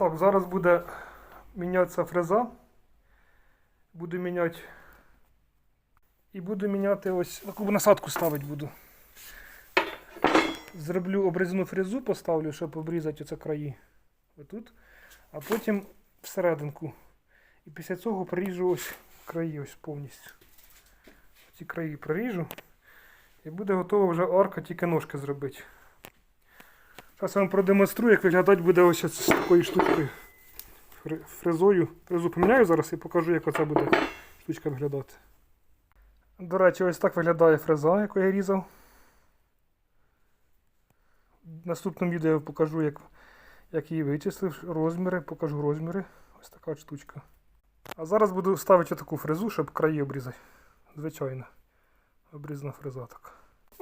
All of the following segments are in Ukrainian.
Так, зараз буде мінятися фреза. Буду міняти. І буду міняти ось таку насадку ставити буду. Зроблю обрізну фрезу, поставлю, щоб обрізати оце краї. Отут. А потім всерединку. І після цього проріжу ось краї ось повністю. Ці краї проріжу. І буде готова вже арка, тільки ножки зробити. Зараз я вам продемонструю, як виглядати буде ось з такою штучкою. фре- Фрезою. Фрезу поміняю зараз і покажу, як оця буде штучка виглядати. До речі, ось так виглядає фреза, яку я різав. В наступному відео я покажу, як, як її вичислив, розміри, покажу розміри. Ось така штучка. А зараз буду ставити таку фрезу, щоб краї обрізати. Звичайно. Обрізана фреза така.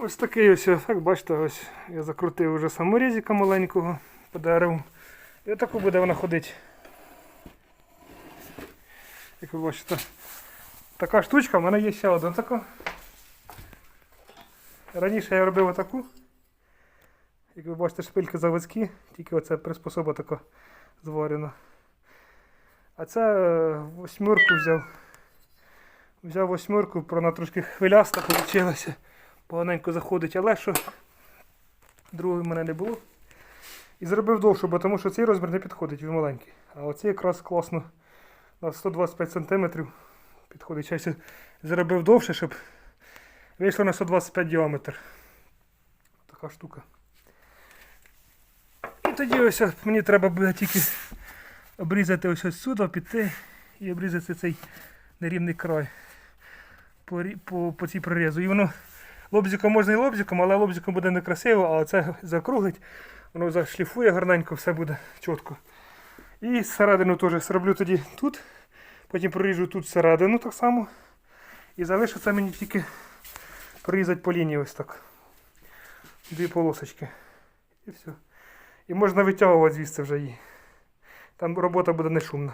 Ось такий ось ефект, бачите, ось я закрутив вже саморізика маленького по дереву. І отаку буде вона ходити. Як ви бачите. Така штучка, в мене є ще одна така. Раніше я робив отаку. Як ви бачите, шпильки заводські, тільки оця приспособа така зварена. А це е, восьмерку взяв. Взяв восьмерку, про вона трошки хвиляста вийшла. Поганенько заходить, але що другої в мене не було. І зробив довше, бо тому що цей розмір не підходить, він маленький. А оцей якраз класно на 125 см підходить. Я зробив довше, щоб вийшло на 125 діаметр. Така штука. І тоді ось мені треба буде тільки обрізати ось ось сюди, піти і обрізати цей нерівний край по, по, по цій прорізу. І воно лобзиком можна і лобзиком, але лобзиком буде некрасиво, а це закруглить, воно зашліфує гарненько, все буде чітко. І зсередину теж зроблю тоді тут, потім проріжу тут всередину так само. І залишиться мені тільки прорізати по лінії ось так. Дві полосочки. І все. І можна витягувати звідси вже її. Там робота буде не шумна.